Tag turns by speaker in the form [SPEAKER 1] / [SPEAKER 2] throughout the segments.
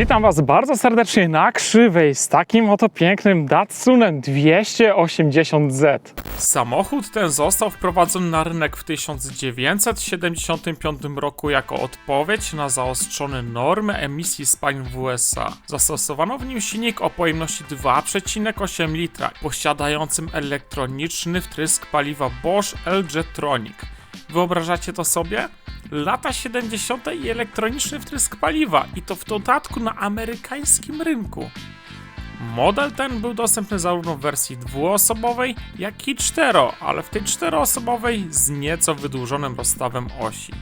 [SPEAKER 1] Witam Was bardzo serdecznie na krzywej z takim oto pięknym Datsunem 280Z. Samochód ten został wprowadzony na rynek w 1975 roku jako odpowiedź na zaostrzone normy emisji spalin w USA. Zastosowano w nim silnik o pojemności 2,8 litra, posiadającym elektroniczny wtrysk paliwa Bosch L-Jetronic. Wyobrażacie to sobie? Lata 70. i elektroniczny wtrysk paliwa i to w dodatku na amerykańskim rynku. Model ten był dostępny zarówno w wersji dwuosobowej, jak i cztero, ale w tej czteroosobowej z nieco wydłużonym rozstawem osi.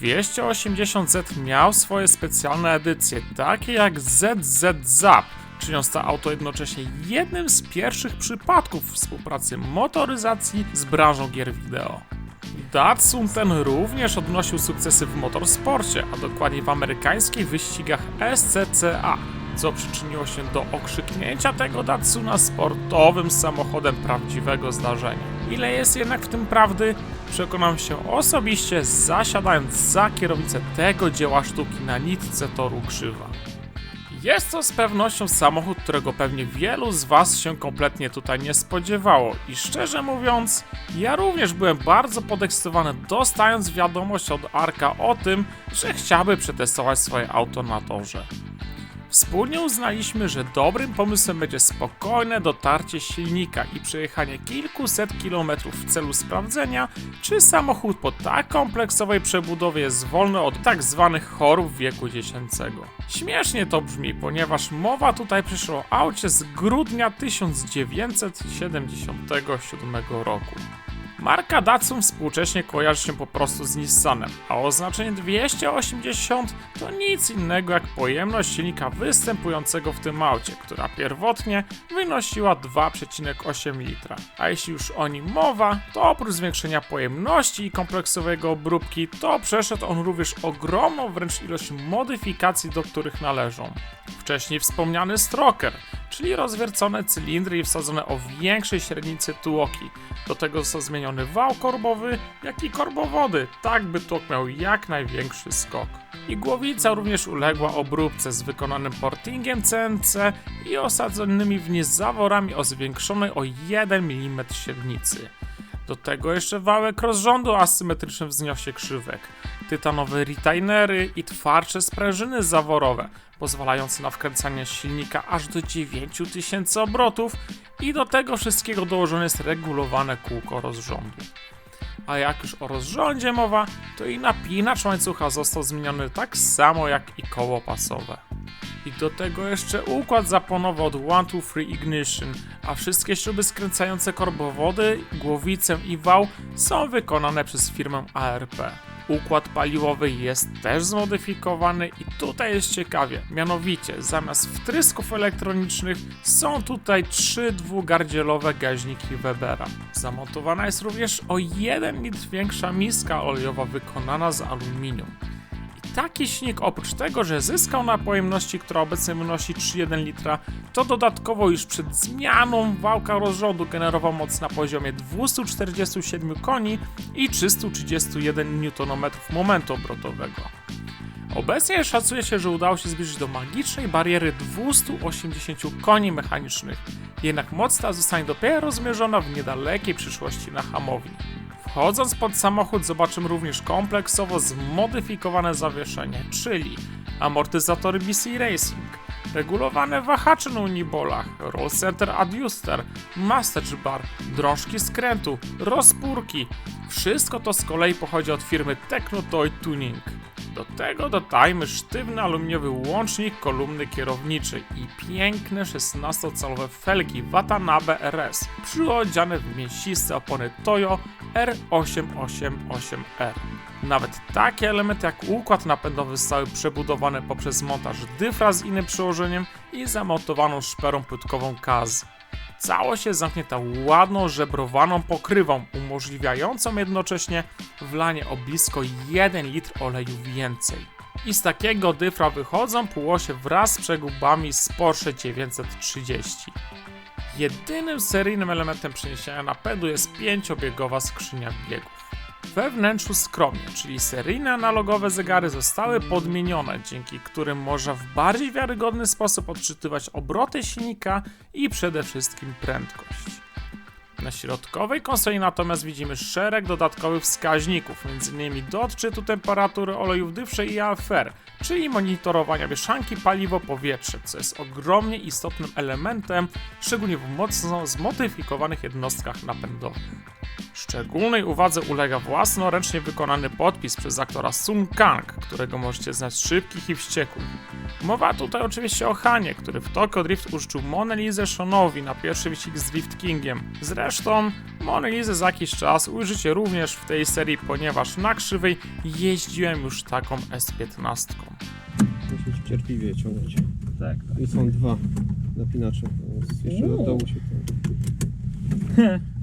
[SPEAKER 1] 280Z miał swoje specjalne edycje, takie jak ZZ Zap, czyniąc to auto jednocześnie jednym z pierwszych przypadków współpracy motoryzacji z branżą gier wideo. Datsun ten również odnosił sukcesy w motorsporcie, a dokładnie w amerykańskich wyścigach SCCA, co przyczyniło się do okrzyknięcia tego Datsuna sportowym samochodem prawdziwego zdarzenia. Ile jest jednak w tym prawdy, przekonam się osobiście zasiadając za kierownicę tego dzieła sztuki na nitce toru krzywa. Jest to z pewnością samochód, którego pewnie wielu z Was się kompletnie tutaj nie spodziewało. I szczerze mówiąc, ja również byłem bardzo podekscytowany, dostając wiadomość od Arka o tym, że chciałby przetestować swoje auto na torze. Wspólnie uznaliśmy, że dobrym pomysłem będzie spokojne dotarcie silnika i przejechanie kilkuset kilometrów w celu sprawdzenia, czy samochód po tak kompleksowej przebudowie jest wolny od tak zwanych chorób wieku dziecięcego. Śmiesznie to brzmi, ponieważ mowa tutaj przyszła o aucie z grudnia 1977 roku. Marka Datsun współcześnie kojarzy się po prostu z Nissanem, a oznaczenie 280 to nic innego jak pojemność silnika występującego w tym aucie, która pierwotnie wynosiła 2,8 litra. A jeśli już o nim mowa, to oprócz zwiększenia pojemności i kompleksowego obróbki, to przeszedł on również ogromną wręcz ilość modyfikacji, do których należą. Wcześniej wspomniany stroker, czyli rozwiercone cylindry i wsadzone o większej średnicy tłoki. Do tego został zmieniony wał korbowy, jak i korbowody, tak by tłok miał jak największy skok. I głowica również uległa obróbce z wykonanym portingiem CNC i osadzonymi w nie zaworami o zwiększonej o 1 mm średnicy. Do tego jeszcze wałek rozrządu asymetryczny wzniosie krzywek, tytanowe retainery i twardsze sprężyny zaworowe, pozwalające na wkręcanie silnika aż do 9000 obrotów i do tego wszystkiego dołożone jest regulowane kółko rozrządu. A jak już o rozrządzie mowa, to i napinacz łańcucha został zmieniony tak samo jak i koło pasowe. I do tego jeszcze układ zaponowy od 1-2-3 Ignition, a wszystkie śruby skręcające korbowody, głowicę i wał są wykonane przez firmę ARP. Układ paliwowy jest też zmodyfikowany i tutaj jest ciekawie, mianowicie zamiast wtrysków elektronicznych są tutaj trzy dwugardzielowe gaźniki Webera. Zamontowana jest również o 1 litr większa miska olejowa wykonana z aluminium. Taki silnik oprócz tego, że zyskał na pojemności, która obecnie wynosi 3,1 litra, to dodatkowo już przed zmianą wałka rozrządu generował moc na poziomie 247 koni i 331 Nm momentu obrotowego. Obecnie szacuje się, że udało się zbliżyć do magicznej bariery 280 koni mechanicznych, jednak moc ta zostanie dopiero zmierzona w niedalekiej przyszłości na hamowni. Wchodząc pod samochód zobaczymy również kompleksowo zmodyfikowane zawieszenie, czyli amortyzatory BC Racing, regulowane wahacze na unibolach, roll center adjuster, massage bar, drążki skrętu, rozpórki. Wszystko to z kolei pochodzi od firmy Technotoy Tuning. Do tego dodajmy sztywny aluminiowy łącznik kolumny kierowniczej i piękne 16-calowe felgi Watanabe RS przyodziane w mięsiste opony Toyo R888R. Nawet takie elementy jak układ napędowy zostały przebudowane poprzez montaż dyfra z innym przełożeniem i zamontowaną szperą płytkową KAZ. Całość jest zamknięta ładną, żebrowaną pokrywą, umożliwiającą jednocześnie wlanie o blisko 1 litr oleju więcej. I z takiego dyfra wychodzą półosie wraz z przegubami z Porsche 930. Jedynym seryjnym elementem przeniesienia napędu jest pięciobiegowa skrzynia biegów. We wnętrzu skromnie, czyli seryjne analogowe zegary zostały podmienione, dzięki którym można w bardziej wiarygodny sposób odczytywać obroty silnika i przede wszystkim prędkość. Na środkowej konsoli natomiast widzimy szereg dodatkowych wskaźników, m.in. do odczytu temperatury olejów dywszej i AFR, czyli monitorowania mieszanki paliwo-powietrze, co jest ogromnie istotnym elementem, szczególnie w mocno zmodyfikowanych jednostkach napędowych. Szczególnej uwadze ulega własnoręcznie wykonany podpis przez aktora Sung Kang, którego możecie znać z szybkich i wściekłych. Mowa tutaj oczywiście o Hanie, który w Tokyo Drift użyczył Monelizę Shonowi na pierwszy wyścig z Drift Kingiem. Zresztą Monelizę za jakiś czas ujrzycie również w tej serii, ponieważ na krzywej jeździłem już taką S15.
[SPEAKER 2] Musisz cierpliwie ciągnąć.
[SPEAKER 3] Tak,
[SPEAKER 2] I są dwa napinacze. więc Jeszcze do
[SPEAKER 3] Uuu.
[SPEAKER 2] dołu się to.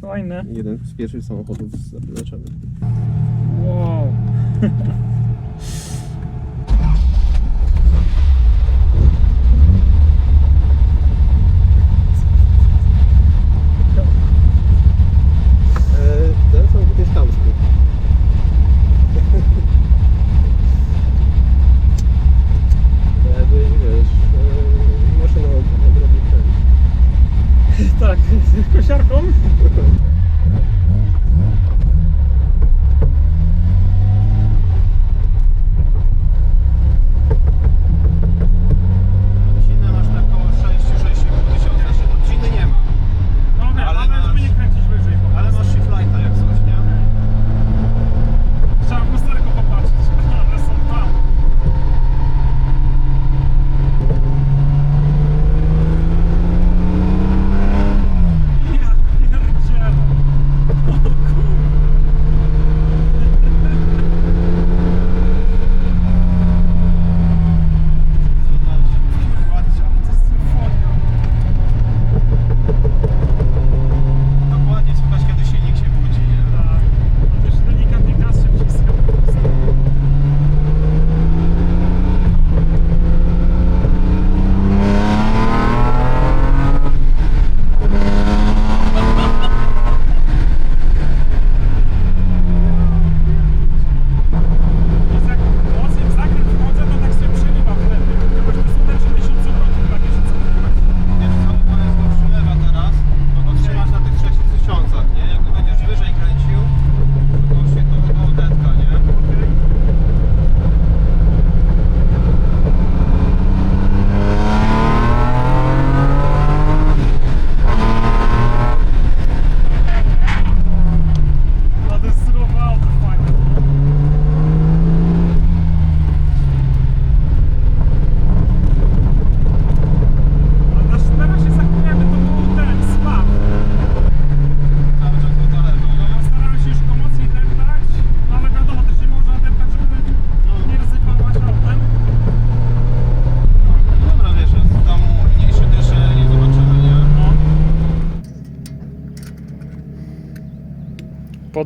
[SPEAKER 3] fajne.
[SPEAKER 2] Jeden z pierwszych samochodów z napinaczami.
[SPEAKER 3] Wow.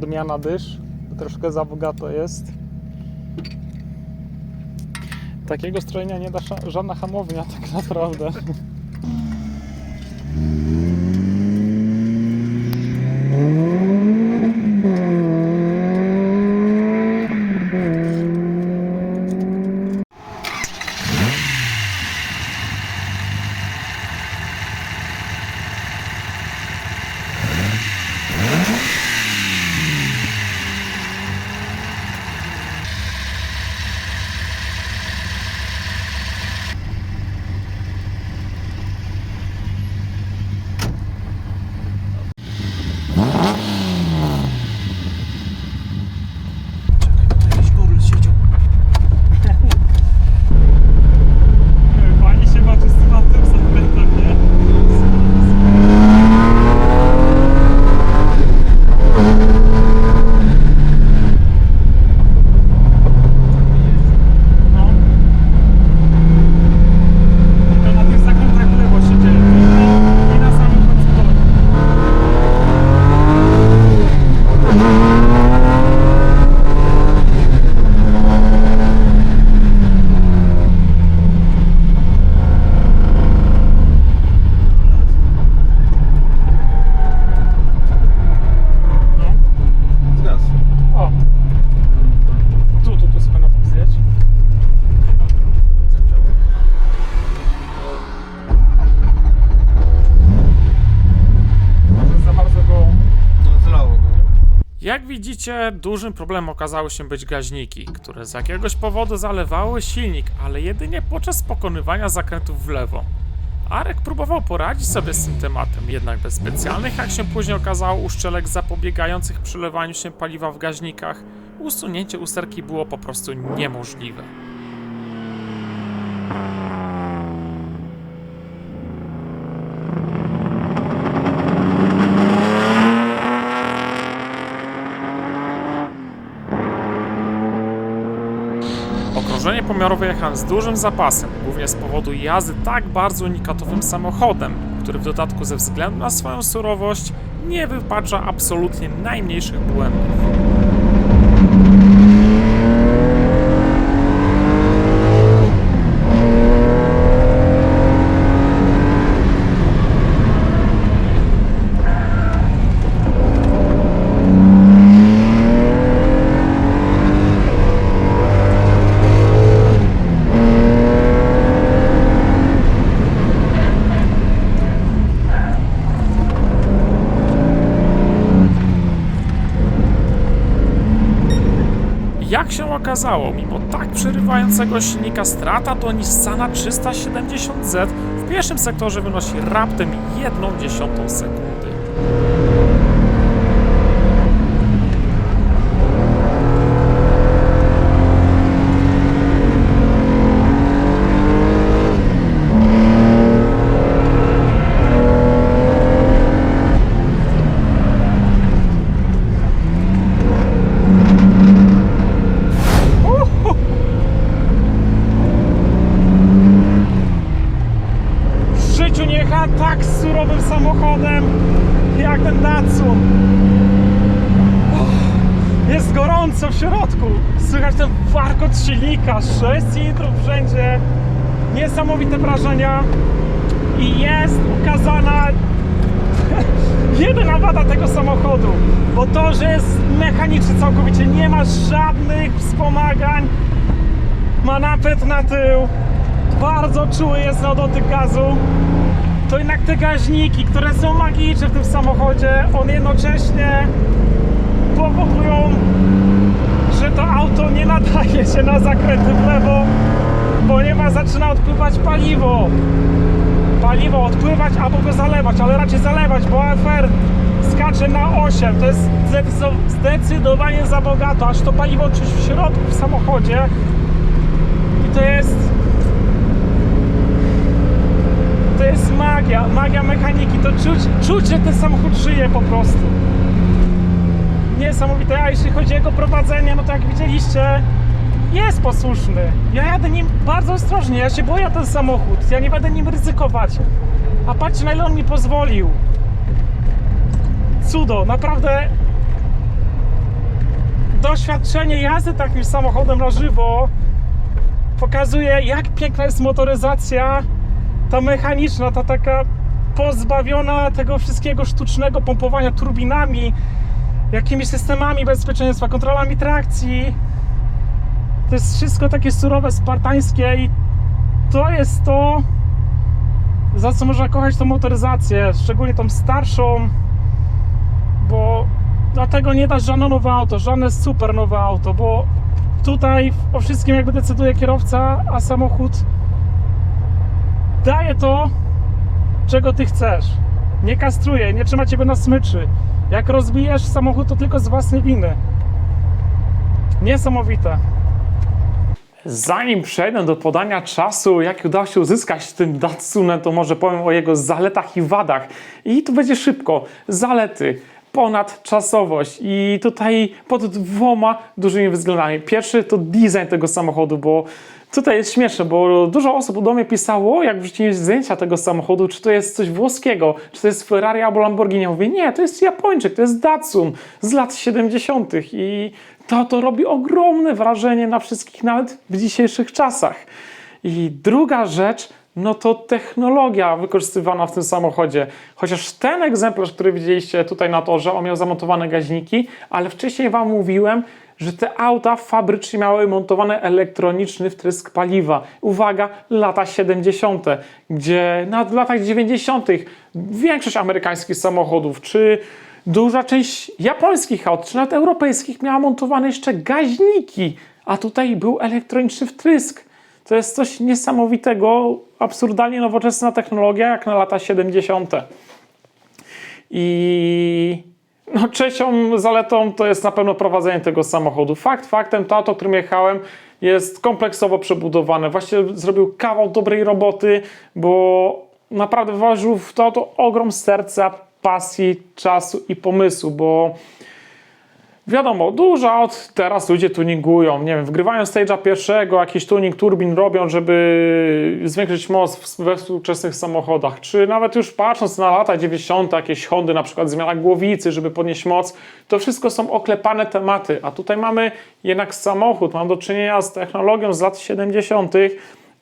[SPEAKER 3] Podmiana dysz, troszkę za bogato jest. Takiego strojenia nie da żadna hamownia tak naprawdę.
[SPEAKER 2] Jakiś gorul siedział.
[SPEAKER 3] Fajnie się walczy z tym autem zakrętem, nie? No. Tylko na tych zakrętach w lewo się dzieje. I na samym końcu toru.
[SPEAKER 4] Jak widzicie, dużym problemem okazały się być gaźniki, które z jakiegoś powodu zalewały silnik, ale jedynie podczas pokonywania zakrętów w lewo. Arek próbował poradzić sobie z tym tematem, jednak bez specjalnych, jak się później okazało, uszczelek zapobiegających przelewaniu się paliwa w gaźnikach, usunięcie usterki było po prostu niemożliwe. Okrążenie pomiarowe jechałem z dużym zapasem, głównie z powodu jazdy tak bardzo unikatowym samochodem, który w dodatku ze względu na swoją surowość nie wypacza absolutnie najmniejszych błędów. Jak się okazało, mimo tak przerywającego silnika strata do Nissana 370Z w pierwszym sektorze wynosi raptem 1 dziesiątą sekundy.
[SPEAKER 1] W życiu nie jechałem tak surowym samochodem jak ten Datsun. Uff, Jest gorąco w środku. Słychać ten warkot silnika, 6 cylindrów wszędzie. Niesamowite wrażenia. I jest ukazana jedyna wada tego samochodu. Bo to, że jest mechaniczny całkowicie, nie ma żadnych wspomagań. Ma napęd na tył. Bardzo czuły jest na dotyk gazu. To jednak te gaźniki, które są magiczne w tym samochodzie, one jednocześnie powodują, to auto nie nadaje się na zakręty w lewo, ponieważ zaczyna odpływać paliwo. Paliwo odpływać albo go zalewać, ale raczej zalewać, bo AFR skacze na 8. To jest zdecydo- zdecydowanie za bogato, aż to paliwo czuć w środku w samochodzie. I to jest to jest magia, magia mechaniki, to czuć, czuć, że ten samochód żyje po prostu. Niesamowite, a jeśli chodzi o jego prowadzenie, no to jak widzieliście, jest posłuszny. Ja jadę nim bardzo ostrożnie, ja się boję ten samochód, ja nie będę nim ryzykować. A patrzcie na ile on mi pozwolił. Cudo, naprawdę doświadczenie jazdy takim samochodem na żywo pokazuje jak piękna jest motoryzacja ta mechaniczna, ta taka pozbawiona tego wszystkiego sztucznego pompowania turbinami, jakimiś systemami bezpieczeństwa, kontrolami trakcji. To jest wszystko takie surowe, spartańskie i to jest to, za co można kochać tą motoryzację, szczególnie tą starszą, bo dlatego nie da żadne nowe auto, żadne super nowe auto, bo tutaj o wszystkim jakby decyduje kierowca, a samochód daje to, czego ty chcesz. Nie kastruje, nie trzyma ciebie na smyczy. Jak rozbijesz samochód, to tylko z własnej winy. Niesamowite.
[SPEAKER 4] Zanim przejdę do podania czasu, jak udało się uzyskać tym Datsunem, to może powiem o jego zaletach i wadach. I tu będzie szybko. Zalety. Ponadczasowość i tutaj pod dwoma dużymi względami. Pierwszy to design tego samochodu, bo tutaj jest śmieszne, bo dużo osób do mnie pisało, jak wrzuciłem zdjęcia tego samochodu, czy to jest coś włoskiego, czy to jest Ferrari albo Lamborghini. Ja mówię, nie, to jest Japończyk, to jest Datsun z lat 70. i to, to robi ogromne wrażenie na wszystkich, nawet w dzisiejszych czasach. I druga rzecz, no to technologia wykorzystywana w tym samochodzie. Chociaż ten egzemplarz, który widzieliście tutaj na torze, on miał zamontowane gaźniki, ale wcześniej Wam mówiłem, że te auta fabrycznie miały montowany elektroniczny wtrysk paliwa. Uwaga, lata 70., gdzie w latach 90. większość amerykańskich samochodów, czy
[SPEAKER 1] Duża część japońskich aut, czy nawet europejskich miała montowane jeszcze gaźniki, a tutaj był elektroniczny wtrysk. To jest coś niesamowitego, absurdalnie nowoczesna technologia, jak na lata 70. I no, trzecią zaletą to jest na pewno prowadzenie tego samochodu. Fakt faktem, to auto, którym jechałem, jest kompleksowo przebudowane. Właściwie zrobił kawał dobrej roboty, bo naprawdę włożył w to auto ogrom serca, pasji, czasu i pomysłu, bo Wiadomo, dużo aut teraz ludzie tuningują. Nie wiem, wgrywają stage'a pierwszego, jakiś tuning turbin robią, żeby zwiększyć moc we współczesnych samochodach. Czy nawet już patrząc na lata 90., jakieś Hondy, na przykład zmiana głowicy, żeby podnieść moc, to wszystko są oklepane tematy. A tutaj mamy jednak samochód, mam do czynienia z technologią z lat 70.,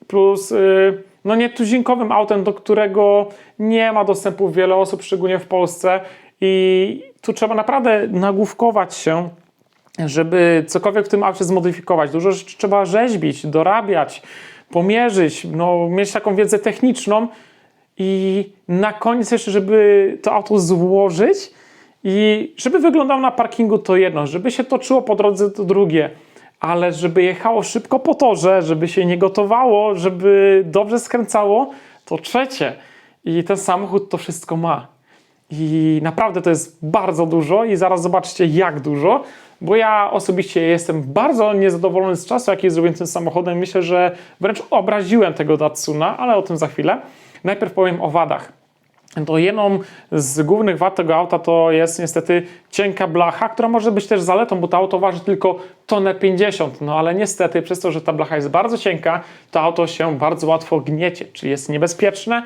[SPEAKER 1] plus y, no nietuzinkowym autem, do którego nie ma dostępu wiele osób, szczególnie w Polsce. I tu trzeba naprawdę nagłówkować się, żeby cokolwiek w tym aucie zmodyfikować. Dużo rzeczy trzeba rzeźbić, dorabiać, pomierzyć, no, mieć taką wiedzę techniczną i na koniec jeszcze, żeby to auto złożyć i żeby wyglądało na parkingu to jedno, żeby się toczyło po drodze to drugie, ale żeby jechało szybko po torze, żeby się nie gotowało, żeby dobrze skręcało, to trzecie. I ten samochód to wszystko ma. I naprawdę to jest bardzo dużo i zaraz zobaczcie jak dużo, bo ja osobiście jestem bardzo niezadowolony z czasu, jaki zrobiłem tym samochodem. Myślę, że wręcz obraziłem tego Datsuna, ale o tym za chwilę. Najpierw powiem o wadach. To jedną z głównych wad tego auta to jest niestety cienka blacha, która może być też zaletą, bo to auto waży tylko tonę 50. No ale niestety przez to, że ta blacha jest bardzo cienka, to auto się bardzo łatwo gniecie, czyli jest niebezpieczne.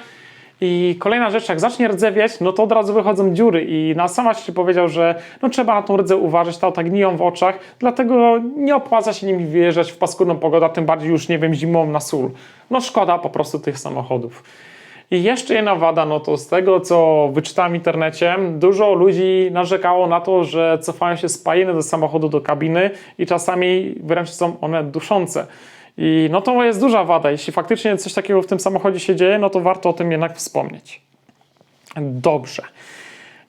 [SPEAKER 1] I kolejna rzecz, jak zacznie rdzewieć, no to od razu wychodzą dziury i na sama ci powiedział, że no trzeba na tą rdzę uważać, te auta gniją w oczach, dlatego nie opłaca się nimi wyjeżdżać w paskudną pogodę, tym bardziej już, nie wiem, zimą na sól. No szkoda po prostu tych samochodów. I jeszcze jedna wada, no to z tego, co wyczytałem w internecie, dużo ludzi narzekało na to, że cofają się spaliny do samochodu, do kabiny i czasami wręcz są one duszące. I no to jest duża wada. Jeśli faktycznie coś takiego w tym samochodzie się dzieje, no to warto o tym jednak wspomnieć. Dobrze.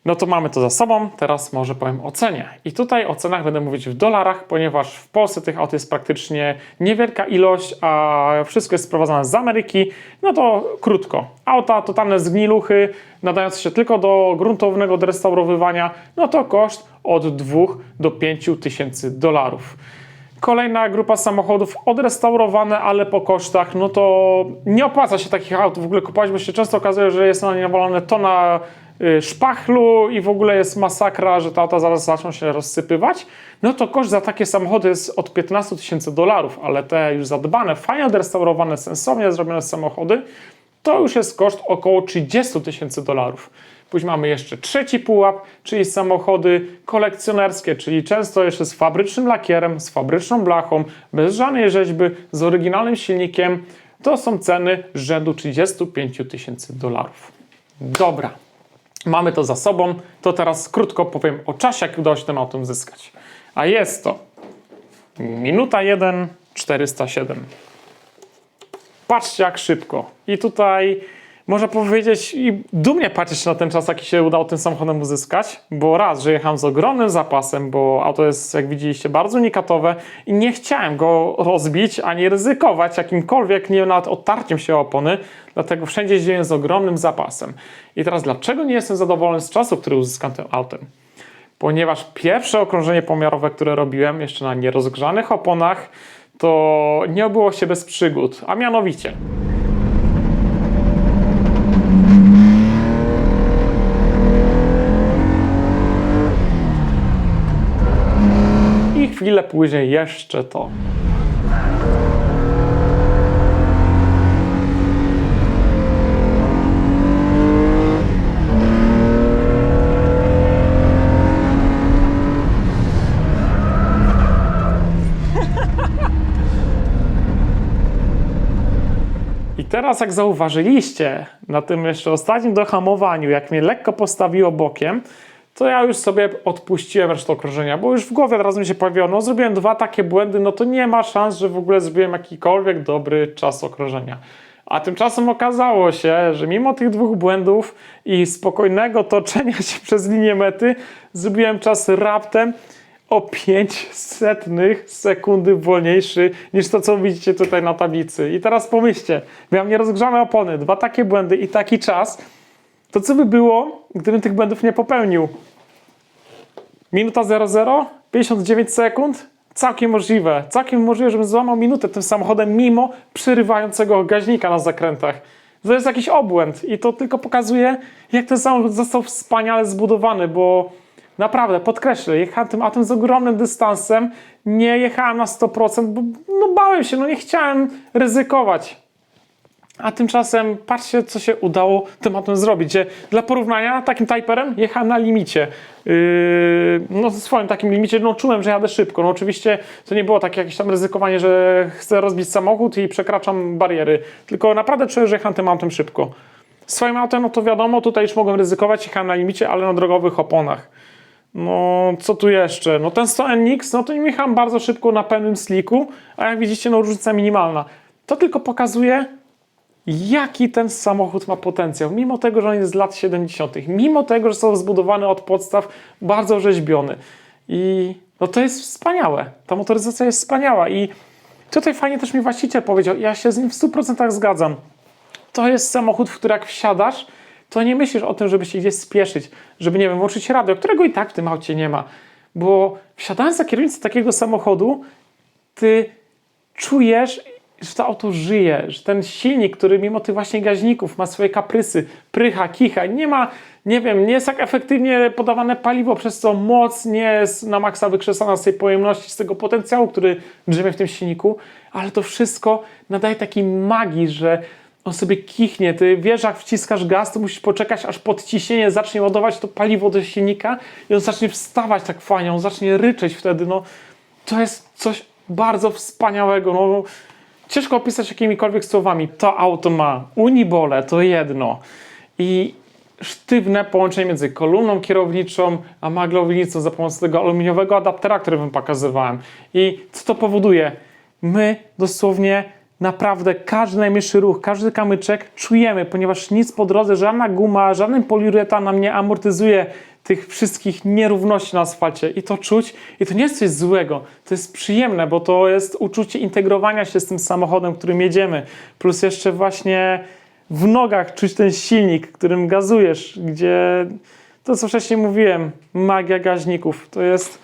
[SPEAKER 1] No to mamy to za sobą, teraz może powiem o cenie. I tutaj o cenach będę mówić w dolarach, ponieważ w Polsce tych aut jest praktycznie niewielka ilość, a wszystko jest sprowadzane z Ameryki. No to krótko. Auta, totalne zgniluchy, nadające się tylko do gruntownego odrestaurowywania, no to koszt od 2 do 5 tysięcy dolarów. Kolejna grupa samochodów odrestaurowane, ale po kosztach, no to nie opłaca się takich aut w ogóle kupować, bo się często okazuje, że jest na nie nawalone tona y, szpachlu i w ogóle jest masakra, że te auta zaraz zaczną się rozsypywać. No to koszt za takie samochody jest od 15 tysięcy dolarów, ale te już zadbane, fajnie odrestaurowane, sensownie zrobione samochody, to już jest koszt około 30 tysięcy dolarów. Później mamy jeszcze trzeci pułap, czyli samochody kolekcjonerskie, czyli często jeszcze z fabrycznym lakierem, z fabryczną blachą, bez żadnej rzeźby, z oryginalnym silnikiem. To są ceny rzędu 35 tysięcy dolarów. Dobra, mamy to za sobą. To teraz krótko powiem o czasie, jak udało się tym autem zyskać. A jest to minuta 1, 407. Patrzcie jak szybko. I tutaj można powiedzieć i dumnie patrzeć na ten czas, jaki się udało tym samochodem uzyskać, bo raz, że jechałem z ogromnym zapasem, bo auto jest, jak widzieliście, bardzo unikatowe i nie chciałem go rozbić, ani ryzykować jakimkolwiek, nie nawet otarciem się o opony, dlatego wszędzie jeździłem z ogromnym zapasem. I teraz dlaczego nie jestem zadowolony z czasu, który uzyskałem tym autem? ponieważ pierwsze okrążenie pomiarowe, które robiłem jeszcze na nierozgrzanych oponach, to nie obyło się bez przygód, a mianowicie i chwilę później jeszcze to. Teraz, jak zauważyliście na tym jeszcze ostatnim dohamowaniu, jak mnie lekko postawiło bokiem, to ja już sobie odpuściłem resztę okrążenia, bo już w głowie od razu mi się pojawiło, no zrobiłem dwa takie błędy, no to nie ma szans, że w ogóle zrobiłem jakikolwiek dobry czas okrążenia. A tymczasem okazało się, że mimo tych dwóch błędów i spokojnego toczenia się przez linię mety, zrobiłem czas raptem o 5 setnych sekundy wolniejszy niż to, co widzicie tutaj na tablicy. I teraz pomyślcie, miałem nierozgrzane opony, dwa takie błędy i taki czas, to co by było, gdybym tych błędów nie popełnił? Minuta 00, 59 sekund, całkiem możliwe. Całkiem możliwe, żebym złamał minutę tym samochodem mimo przerywającego gaźnika na zakrętach. To jest jakiś obłęd i to tylko pokazuje, jak ten samochód został wspaniale zbudowany, bo naprawdę, podkreślę, jechałem tym autem z ogromnym dystansem, nie jechałem na 100%, bo no bałem się, no nie chciałem ryzykować. A tymczasem patrzcie, co się udało tematem zrobić. Dla porównania takim Typerem jechałem na limicie. Yy, no, swoim takim limicie, no czułem, że jadę szybko. No oczywiście to nie było takie jakieś tam ryzykowanie, że chcę rozbić samochód i przekraczam bariery. Tylko naprawdę czułem, że jechałem tym autem szybko. Swoim autem, no to wiadomo, tutaj już mogłem ryzykować, jechałem na limicie, ale na drogowych oponach. No, co tu jeszcze? No ten 100 NX, no to jechałem bardzo szybko na pełnym sliku, a jak widzicie, no różnica minimalna. To tylko pokazuje, jaki ten samochód ma potencjał, mimo tego, że on jest z lat 70., mimo tego, że został zbudowany od podstaw, bardzo rzeźbiony. I no to jest wspaniałe. Ta motoryzacja jest wspaniała i tutaj fajnie też mi właściciel powiedział, ja się z nim w 100% zgadzam. To jest samochód, w który jak wsiadasz, to nie myślisz o tym, żeby się gdzieś spieszyć, żeby, nie wiem, włączyć radio, którego i tak w tym aucie nie ma. Bo wsiadając za kierownicę takiego samochodu, ty czujesz, że to auto żyje, że ten silnik, który mimo tych właśnie gaźników ma swoje kaprysy, prycha, kicha, nie ma, nie wiem, nie jest tak efektywnie podawane paliwo, przez co moc nie jest na maksa wykrzesana z tej pojemności, z tego potencjału, który drzemie w tym silniku, ale to wszystko nadaje takiej magii, że on sobie kichnie, ty wiesz, jak wciskasz gaz, to musisz poczekać, aż podciśnienie zacznie ładować to paliwo do silnika i on zacznie wstawać tak fajnie, on zacznie ryczeć wtedy, no to jest coś bardzo wspaniałego, no ciężko opisać jakimikolwiek słowami. To auto ma unibole, to jedno i sztywne połączenie między kolumną kierowniczą a maglownicą za pomocą tego aluminiowego adaptera, który wam pokazywałem. I co to powoduje? My dosłownie naprawdę każdy najmniejszy ruch, każdy kamyczek czujemy, ponieważ nic po drodze, żadna guma, żaden poliuretan nie amortyzuje tych wszystkich nierówności na asfalcie. I to czuć i to nie jest coś złego, to jest przyjemne, bo to jest uczucie integrowania się z tym samochodem, którym jedziemy, plus jeszcze właśnie w nogach czuć ten silnik, którym gazujesz, gdzie to co wcześniej mówiłem, magia gaźników, to jest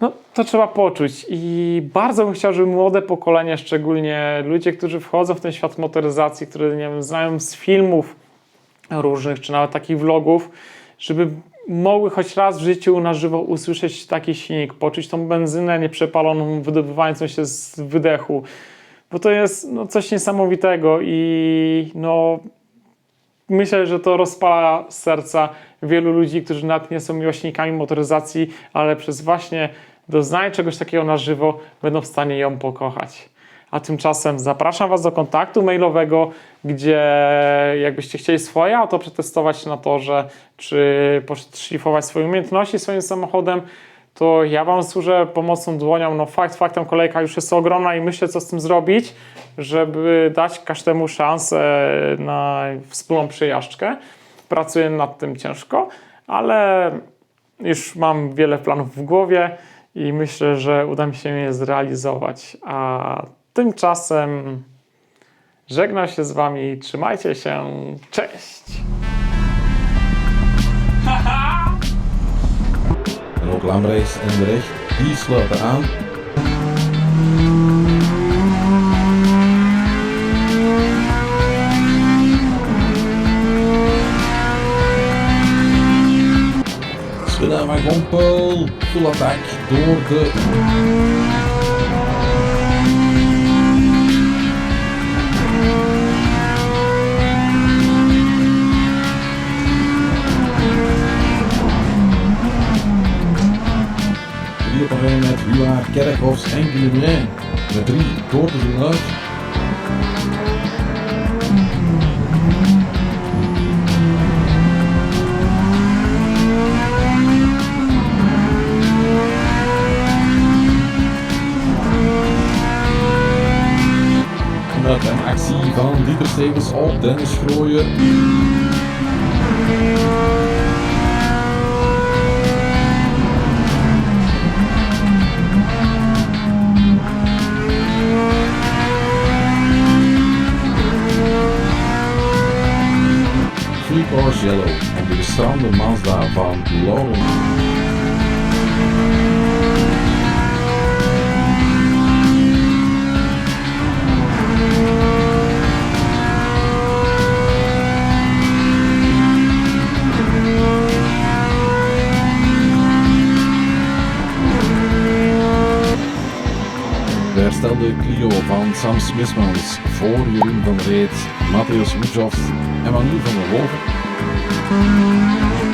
[SPEAKER 1] no, to trzeba poczuć. I bardzo bym chciał, żeby młode pokolenie, szczególnie ludzie, którzy wchodzą w ten świat motoryzacji, które nie wiem, znają z filmów różnych, czy nawet takich vlogów, żeby mogły choć raz w życiu na żywo usłyszeć taki silnik, poczuć tą benzynę nieprzepaloną, wydobywającą się z wydechu, bo to jest no, coś niesamowitego i no, myślę, że to rozpala serca wielu ludzi, którzy nawet nie są miłośnikami motoryzacji, ale przez właśnie doznanie czegoś takiego na żywo będą w stanie ją pokochać. A tymczasem zapraszam Was do kontaktu mailowego, gdzie jakbyście chcieli swoje auto przetestować na torze, czy szlifować swoje umiejętności swoim samochodem, to ja Wam służę pomocną dłonią. No fakt faktem kolejka już jest ogromna i myślę, co z tym zrobić, żeby dać każdemu szansę na wspólną przejażdżkę. Pracuję nad tym ciężko, ale już mam wiele planów w głowie i myślę, że uda mi się je zrealizować. A tymczasem żegnam się z Wami. Trzymajcie się. Cześć!
[SPEAKER 5] De bericht. Die eraan. Schinnen mijn gompel. Full door de... Hier op een met Huard, Kerkhofs en Guillemin. Met drie door de uit. Pieterstegels op Dennis Schrooier. Three Cars Yellow op de gestrande Mazda van Lauren. De Clio van Sam Smitsmans voor Jeroen van Reet, Matthias Woedjoft en Manu van der Wolven.